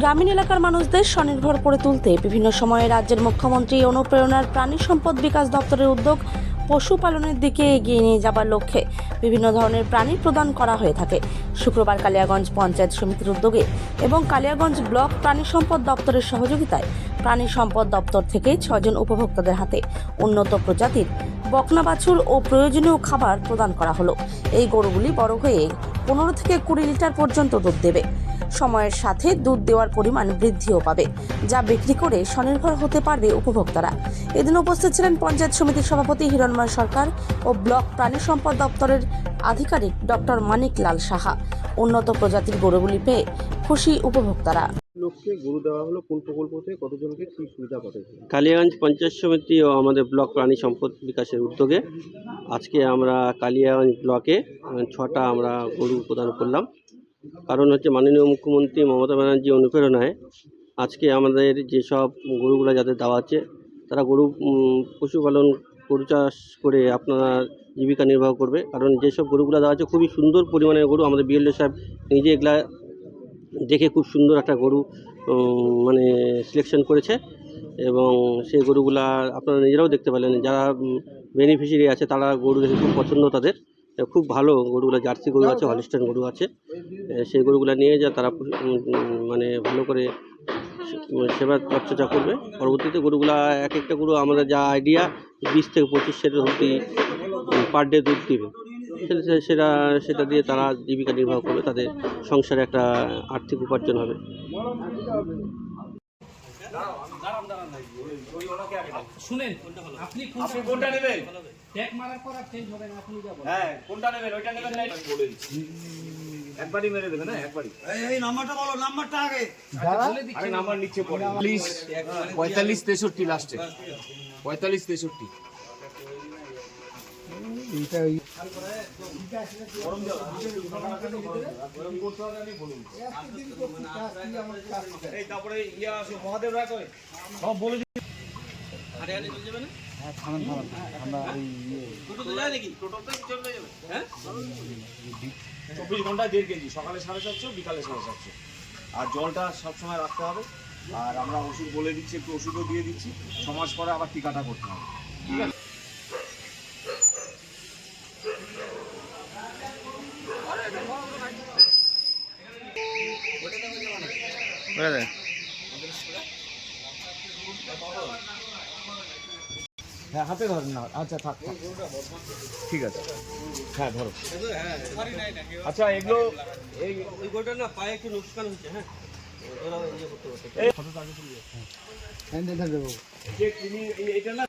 গ্রামীণ এলাকার মানুষদের স্বনির্ভর করে তুলতে বিভিন্ন সময়ে রাজ্যের মুখ্যমন্ত্রী অনুপ্রেরণার প্রাণী সম্পদ বিকাশ দপ্তরের উদ্যোগ পশুপালনের দিকে এগিয়ে নিয়ে যাবার লক্ষ্যে বিভিন্ন ধরনের প্রাণী প্রদান করা হয়ে থাকে। শুক্রবার কালিয়াগঞ্জ পঞ্চায়েত সমিতির উদ্যোগে এবং কালিয়াগঞ্জ ব্লক প্রাণী সম্পদ দপ্তরের সহযোগিতায় প্রাণী সম্পদ দপ্তর থেকে ছয়জন উপভোক্তাদের হাতে উন্নত প্রজাতির বকনা বাছুর ও প্রয়োজনীয় খাবার প্রদান করা হলো। এই গরুগুলি বড় হয়ে পনেরো থেকে কুড়ি লিটার পর্যন্ত দুধ দেবে। সময়ের সাথে দুধ দেওয়ার পরিমাণ বৃদ্ধিও পাবে যা বিক্রি করে স্বনির্ভর হতে পারবে উপভোক্তারা। এদিন উপস্থিত ছিলেন পঞ্চায়েত সমিতির সভাপতি হিরণময় সরকার ও ব্লক প্রাণী সম্পদ দপ্তরের আধিকারিক ডক্টর মানিক লাল সাহা। উন্নত প্রজাতির গরুগুলি পেয়ে খুশি উপভোক্তারা। লোককে গরু দেওয়া হলো কোন প্রকল্প থেকে কতজনকে কি সুবিধা পাঠাচ্ছে কালিয়াগঞ্জ পঞ্চায়েত সমিতি ও আমাদের ব্লক প্রাণী সম্পদ বিকাশের উদ্যোগে আজকে আমরা কালিয়াগঞ্জ ব্লকে ছটা আমরা গরু প্রদান করলাম। কারণ হচ্ছে মাননীয় মুখ্যমন্ত্রী মমতা ব্যানার্জি অনুপ্রেরণায় আজকে আমাদের যেসব গরুগুলো যাদের দেওয়া আছে, তারা গরু পশুপালন গরু চাষ করে আপনারা জীবিকা নির্বাহ করবে। কারণ যেসব গরুগুলো দেওয়া আছে, খুবই সুন্দর পরিমাণের গরু আমাদের বিএলও সাহেব নিজে এগুলা দেখে খুব সুন্দর একটা গরু মানে সিলেকশন করেছে এবং সেই গরুগুলা আপনারা নিজেরাও দেখতে পেলেন। যারা বেনিফিশিয়ারি আছে, তারা গরু দেখে খুব পছন্দ তাদের। খুব ভালো গরুগুলো জার্সি গরু আছে হলিস্টান গরু আছে। সেই গরুগুলা নিয়ে যা তারা মানে ভালো করে সেবা চর্চা করবে। পরবর্তীতে গরুগুলা এক একটা গরু আমাদের যা আইডিয়া বিশ থেকে পঁচিশ সেটা অবধি পার ডে দুধ দিবে। সেটা সেটা সেটা দিয়ে তারা জীবিকা নির্বাহ করবে তাদের সংসারে একটা আর্থিক উপার্জন হবে। শুনেন আপনি আপনি কোনটা নেবেন? ট্যাগ মারার পর আর চেঞ্জ হবে না আপনি যা হ্যাঁ কোনটা নেবেন ওইটা নেবেন না বলে দিচ্ছি। একবারই মেরে দেবেন হ্যাঁ একবারই। বলে দিচ্ছি আরে নাম্বার নিচ্ছে পরে প্লিজ পঁয়তাল্লিশ তেষট্টি লাস্টে। পঁয়তাল্লিশ তেষট্টি। এই তারপরে ইয়া আছে মহাদেব রায় কই? সব বলে চব্বিশ ঘণ্টা দেড় কেজি সকালে সাড়ে সাতশো বিকালে সাড়ে সাতশো। আর জলটা সবসময় রাখতে হবে। আর আমরা ওষুধ বলে দিচ্ছি একটু ওষুধও দিয়ে দিচ্ছি। মাস পরে আবার টিকাটা করতে হবে। ঠিক আছে হ্যাঁ হাতে ধরেন না। আচ্ছা থাক। ঠিক আছে। হ্যাঁ ধরো। আচ্ছা এগুলো এই ওই গরুটা না পায়ে একটু নুকসান হচ্ছে হ্যাঁ? ওরা ইয়ে করতে পারছে। যে তুমি এইটা এটা না